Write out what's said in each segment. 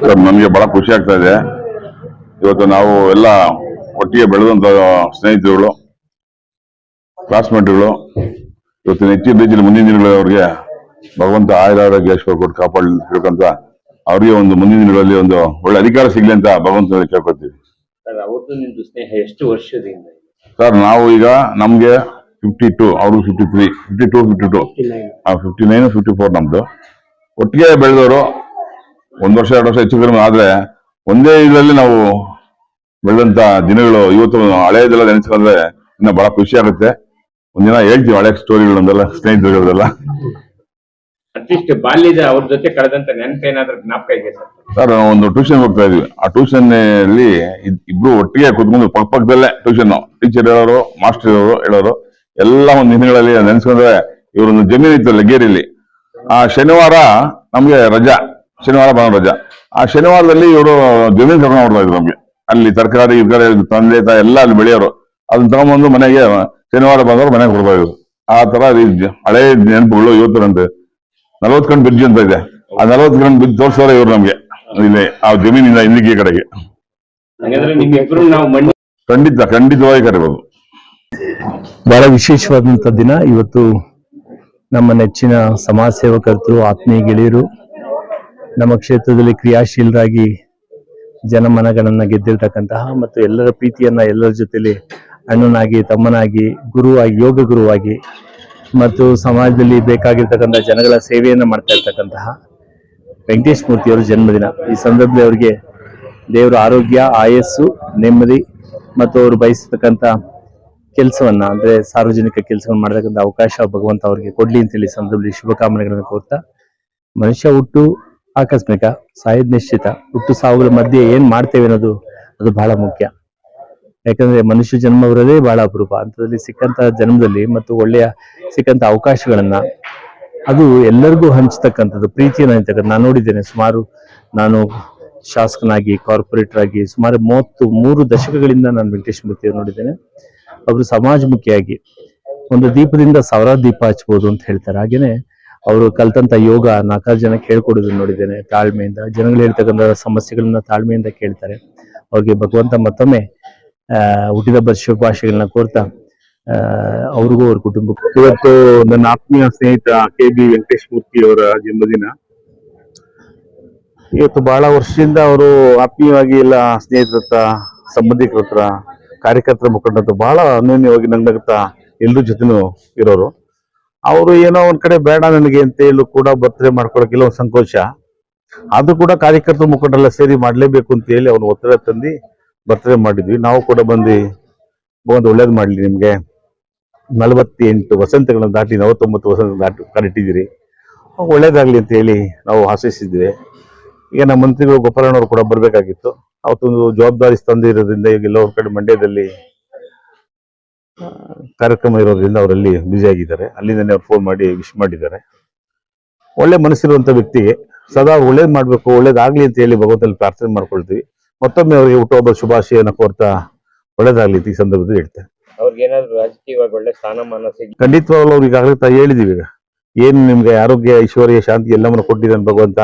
Sir ನಮಗೆ ಬಹಳ ಖುಷಿ ಆಗ್ತಾ ಇದೆ. ಇವತ್ತು ನಾವು ಎಲ್ಲ ಒಟ್ಟಿಗೆ ಬೆಳೆದಂತ ಸ್ನೇಹಿತರುಗಳು ಕ್ಲಾಸ್ಮೇಟ್ಗಳು ಇವತ್ತು ನೆಚ್ಚಿನ ರೀತಿಯಲ್ಲಿ ಮುಂದಿನ ದಿನಗಳಲ್ಲಿ ಅವ್ರಿಗೆ ಭಗವಂತ ಆಯುರ ಆರೋಗ್ಯ ಐಶ್ವರ್ಯ ಕೊಟ್ಟು ಕಾಪಾಡಲಿ ಅಂತ ತಿಳ್ಕೊಂತ ಅವ್ರಿಗೆ ಒಂದು ಮುಂದಿನ ದಿನಗಳಲ್ಲಿ ಒಂದು ಒಳ್ಳೆ ಅಧಿಕಾರ ಸಿಗ್ಲಿ ಅಂತ ಭಗವಂತ ಕೇಳ್ಕೊತೀವಿ ಎಷ್ಟು ವರ್ಷದಿಂದ ಸರ್ ನಾವು ಈಗ ನಮ್ಗೆ ಫಿಫ್ಟಿ ಟು ಅವ್ರಿಗೆ fifty three fifty two fifty two fifty nine fifty four ನಮ್ದು. ಒಟ್ಟಿಗೆ ಬೆಳೆದವರು ಒಂದ್ ವರ್ಷ ಎರಡು ವರ್ಷ ಹೆಚ್ಚು ಕಡಿಮೆ ಆದ್ರೆ ಒಂದೇ ಇದರಲ್ಲಿ ನಾವು ಬೆಳೆದಂತ ದಿನಗಳು ಇವತ್ತು ಹಳೆಯದೆಲ್ಲ ನೆನೆಸ್ಕೊಂಡ್ರೆ ಇನ್ನ ಬಹಳ ಖುಷಿ ಆಗುತ್ತೆ. ಒಂದಿನ ಹೇಳ್ತೀವಿ ಹಳೆ ಸ್ಟೋರಿಗಳನ್ನೆಲ್ಲ ಸ್ನೇಹಿತರುಗಳದೆಲ್ಲ. ಅಟ್ಲೀಸ್ಟ್ ಬಾಲ್ಯದ ಅವ್ರ ಜೊತೆ ಕಳೆದಂತ ನೆನಪು ಏನಾದ್ರೂ ಜ್ಞಾಪಕ ಇದೆ ಸರ್? ಸರ್ ನಾವು ಒಂದು ಟ್ಯೂಷನ್ ಹೋಗ್ತಾ ಇದ್ವಿ. ಆ ಟ್ಯೂಷನ್ ಅಲ್ಲಿ ಇಬ್ರು ಒಟ್ಟಿಗೆ ಕುತ್ಕೊಂಡು ಪಕ್ಕ ಪಕ್ಕದಲ್ಲೇ ಟ್ಯೂಷನ್ ಟೀಚರ್ ಹೇಳೋರು ಮಾಸ್ಟರ್ ಇರೋರು ಹೇಳೋರು ಎಲ್ಲ ಒಂದು ದಿನಗಳಲ್ಲಿ ನೆನೆಸ್ಕೊಂಡ್ರೆ ಇವರೊಂದು ಜಮೀನು ಇತ್ತು ಲಗೇರಿಯಲ್ಲಿ ಆ ಶನಿವಾರ ನಮ್ಗೆ ರಜಾ. ಶನಿವಾರ ಭಾನುವಾರ ರಜಾ. ಆ ಶನಿವಾರದಲ್ಲಿ ಇವರು ಜಮೀನು ಕರ್ಕೊಂಡು ಹೋಗ್ತಾ ಇದ್ರು ನಮ್ಗೆ. ಅಲ್ಲಿ ತರಕಾರಿ ಗಿರ್ಕಾರಿ ತಂದೆ ತಾಯಿ ಎಲ್ಲ ಅಲ್ಲಿ ಬೆಳೆಯೋರು. ಅದನ್ನ ತಗೊಂಡ್ಬಂದು ಮನೆಗೆ ಶನಿವಾರ ಬಂದವರು ಮನೆಗೆ ಕೊಡ್ತಾ ಇದ್ರು. ಆ ತರ ಹಳೆ ನೆನಪುಗಳು ಇವತ್ತರಂತೆ ನಲವತ್ ಕಂಡು ಕಣ್ ಬ್ರಿಡ್ಜ್ ಅಂತ ಇದೆ. ಆ ನಲವತ್ ಕಣ್ ಬ್ರಿಡ್ಜ್ ತೋರಿಸೋರೆ ಇವ್ರು ನಮ್ಗೆ. ಇಲ್ಲಿ ಆ ಜಮೀನಿಂದ ಇಂದಿಗೆ ಕಡೆಗೆ. ಹಾಗಾದ್ರೆ ನಿಮ್ಮಿಬ್ರು ನಾವು ಮಣ್ಣು ಖಂಡಿತ ಖಂಡಿತವಾಗಿ ಕರಿಬಹುದು ಬಹಳ ವಿಶೇಷವಾದಂತ ದಿನ. ಇವತ್ತು ನಮ್ಮ ನೆಚ್ಚಿನ ಸಮಾಜ ಸೇವಕರ್ತರು ಆತ್ಮೀಯ ಗೆಳೆಯರು ನಮ್ಮ ಕ್ಷೇತ್ರದಲ್ಲಿ ಕ್ರಿಯಾಶೀಲರಾಗಿ ಜನಮನಗಳನ್ನು ಗೆದ್ದಿರ್ತಕ್ಕಂತಹ ಮತ್ತು ಎಲ್ಲರ ಪ್ರೀತಿಯನ್ನ ಎಲ್ಲರ ಜೊತೆಲಿ ಅಣ್ಣನಾಗಿ, ತಮ್ಮನಾಗಿ, ಗುರುವಾಗಿ, ಯೋಗ ಗುರುವಾಗಿ ಮತ್ತು ಸಮಾಜದಲ್ಲಿ ಬೇಕಾಗಿರ್ತಕ್ಕಂಥ ಜನಗಳ ಸೇವೆಯನ್ನು ಮಾಡ್ತಾ ಇರ್ತಕ್ಕಂತಹ ವೆಂಕಟೇಶ್ ಮೂರ್ತಿಯವರು ಜನ್ಮದಿನ. ಈ ಸಂದರ್ಭದಲ್ಲಿ ಅವರಿಗೆ ದೇವರ ಆರೋಗ್ಯ, ಆಯಸ್ಸು, ನೆಮ್ಮದಿ ಮತ್ತು ಅವರು ಬಯಸತಕ್ಕಂಥ ಕೆಲಸವನ್ನ, ಅಂದ್ರೆ ಸಾರ್ವಜನಿಕ ಕೆಲಸವನ್ನು ಮಾಡತಕ್ಕಂಥ ಅವಕಾಶ ಭಗವಂತ ಅವರಿಗೆ ಕೊಡ್ಲಿ ಅಂತೇಳಿ ಸಂದರ್ಭದಲ್ಲಿ ಶುಭಕಾಮನೆಗಳನ್ನು ಕೋರ್ತಾ ಮನುಷ್ಯ ಹುಟ್ಟು ಆಕಸ್ಮಿಕ, ಸಾಯದ್ ನಿಶ್ಚಿತ, ಹುಟ್ಟು ಸಾವುಗಳ ಮಧ್ಯೆ ಏನ್ ಮಾಡ್ತೇವೆ ಅನ್ನೋದು, ಅದು ಬಹಳ ಮುಖ್ಯ. ಯಾಕಂದ್ರೆ ಮನುಷ್ಯ ಜನ್ಮ ಬರೋದೇ ಬಹಳ ಅಪರೂಪ. ಅಂತದಲ್ಲಿ ಸಿಕ್ಕಂತ ಜನ್ಮದಲ್ಲಿ ಮತ್ತು ಒಳ್ಳೆಯ ಸಿಕ್ಕಂತ ಅವಕಾಶಗಳನ್ನ, ಅದು ಎಲ್ಲರಿಗೂ ಹಂಚತಕ್ಕಂಥದ್ದು, ಪ್ರೀತಿಯನ್ನು ಹಂಚತಕ್ಕಂಥ ನಾನು ನೋಡಿದ್ದೇನೆ, ಸುಮಾರು ನಾನು ಶಾಸಕನಾಗಿ ಕಾರ್ಪೊರೇಟರ್ ಆಗಿ ಸುಮಾರು ಮೂವತ್ತು, ಮೂರು ದಶಕಗಳಿಂದ ನಾನು ವೆಂಕಟೇಶ್ ಮೂರ್ತಿಯವರು ನೋಡಿದ್ದೇನೆ. ಅವರು ಸಮಾಜಮುಖಿಯಾಗಿ, ಒಂದು ದೀಪದಿಂದ ಸಾವಿರಾರು ದೀಪ ಹಚ್ಬೋದು ಅಂತ ಹೇಳ್ತಾರೆ. ಹಾಗೇನೆ ಅವರು ಕಲ್ತಂತ ಯೋಗ ನಾಲ್ಕಾರು ಹೇಳ್ಕೊಡೋದನ್ನ ನೋಡಿದ್ದೇನೆ, ತಾಳ್ಮೆಯಿಂದ. ಜನಗಳು ಹೇಳ್ತಕ್ಕಂಥ ಸಮಸ್ಯೆಗಳನ್ನ ತಾಳ್ಮೆಯಿಂದ ಕೇಳ್ತಾರೆ. ಅವ್ರಿಗೆ ಭಗವಂತ ಮತ್ತೊಮ್ಮೆ ಹುಟ್ಟಿದ ಹುಟ್ಟಿದಬ್ಬ ಶುಭಾಶಯಗಳನ್ನ ಕೋರ್ತಾ ಅವ್ರಿಗೂ ಅವ್ರ ಕುಟುಂಬಕ್ಕೂ. ಇವತ್ತು ನನ್ನ ಆತ್ಮೀಯ ಸ್ನೇಹಿತ ಕೆ ಬಿ ವೆಂಕಟೇಶ್ ಮೂರ್ತಿ ಅವರ ಜನ್ಮದಿನ. ಇವತ್ತು ಬಹಳ ವರ್ಷದಿಂದ ಅವರು ಆತ್ಮೀಯವಾಗಿ ಎಲ್ಲ ಸ್ನೇಹಿತರ ಹತ್ರ, ಸಂಬಂಧಿಕರ ಹತ್ರ, ಕಾರ್ಯಕರ್ತರ ಹತ್ರ ಬಹಳ ಅನ್ಯೋನ್ಯವಾಗಿ ನಗ್ನಗ್ತಾ ಎಲ್ಲರ ಜೊತೆನೂ ಇರೋರು. ಅವರು ಏನೋ ಒಂದ್ ಕಡೆ ಬೇಡ ನನಗೆ ಅಂತ ಹೇಳಿ ಕೂಡ ಬರ್ತ್ಡೇ ಮಾಡ್ಕೊಳಕ್ಕೆಲ್ಲ ಒಂದು ಸಂಕೋಚ. ಅದು ಕೂಡ ಕಾರ್ಯಕರ್ತರ ಮುಖಂಡರೆಲ್ಲ ಸೇರಿ ಮಾಡಲೇಬೇಕು ಅಂತ ಹೇಳಿ ಅವ್ನು ಒತ್ತಡ ತಂದು ಬರ್ತ್ಡೇ ಮಾಡಿದ್ವಿ. ನಾವು ಕೂಡ ಬಂದು ಒಂದು ಒಳ್ಳೇದು ಮಾಡ್ಲಿ ನಿಮಗೆ. ನಲವತ್ತೆಂಟು ವಸಂತಗಳನ್ನು ದಾಟಿ, ನಲವತ್ತೊಂಬತ್ತು ವಸಂತ ದಾಟಿ ಕಾಲಿಟ್ಟಿದ್ದೀರಿ ಒಳ್ಳೇದಾಗ್ಲಿ ಅಂತ ಹೇಳಿ ನಾವು ಆಶಿಸಿದ್ವಿ. ಈಗ ನಮ್ಮ ಮಂತ್ರಿಗಳು ಗೋಪಾಲಣ್ಣವರು ಕೂಡ ಬರಬೇಕಾಗಿತ್ತು. ಅವತ್ತೊಂದು ಜವಾಬ್ದಾರಿ ತಂದೆ ಇರೋದ್ರಿಂದ ಈಗ ಎಲ್ಲೋ ಕಡೆ ಮಂಡ್ಯದಲ್ಲಿ ಕಾರ್ಯಕ್ರಮ ಇರೋದ್ರಿಂದ ಅವರಲ್ಲಿ ಬ್ಯುಸಿ ಆಗಿದ್ದಾರೆ. ಅಲ್ಲಿಂದನೇ ಅವ್ರು ಫೋನ್ ಮಾಡಿ ವಿಶ್ ಮಾಡಿದ್ದಾರೆ. ಒಳ್ಳೆ ಮನಸ್ಸಿರುವಂತ ವ್ಯಕ್ತಿಗೆ ಸದಾ ಒಳ್ಳೇದು ಮಾಡಬೇಕು ಒಳ್ಳೇದಾಗಲಿ ಅಂತ ಹೇಳಿ ಭಗವಂತನಲ್ಲಿ ಪ್ರಾರ್ಥನೆ ಮಾಡ್ಕೊಳ್ತೀವಿ. ಮತ್ತೊಮ್ಮೆ ಅವರಿಗೆ ಹುಟ್ಟುಹಬ್ಬ ಶುಭಾಶಯನ ಕೋರ್ತಾ ಒಳ್ಳೇದಾಗ್ಲಿ ಈ ಸಂದರ್ಭದಲ್ಲಿ ಹೇಳ್ತೇನೆ. ಅವ್ರಿಗೆ ಏನಾದ್ರು ರಾಜಕೀಯವಾಗಿ ಒಳ್ಳೆ ಸ್ಥಾನಮಾನ ಸಿಗ್ ಖಂಡಿತವಾಗ್ಲೂ ಅವ್ರು ಈಗಾಗಲೇ ತಾ ಹೇಳಿದೀವಿ ಈಗ. ಏನು ನಿಮ್ಗೆ ಆರೋಗ್ಯ ಐಶ್ವರ್ಯ ಶಾಂತಿ ಎಲ್ಲವನ್ನು ಕೊಟ್ಟಿದ್ದಾನೆ ಭಗವಂತ.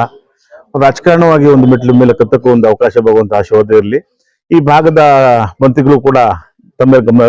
ರಾಜಕಾರಣವಾಗಿ ಒಂದು ಮೆಟ್ಲು ಮೇಲೆ ಕತ್ತಕ್ಕೂ ಒಂದು ಅವಕಾಶ ಭಗವಂತ ಆಶೀರ್ವಾದ ಇರಲಿ. ಈ ಭಾಗದ ಮಂತ್ರಿಗಳು ಕೂಡ ತಮ್ಮ ಗಮನ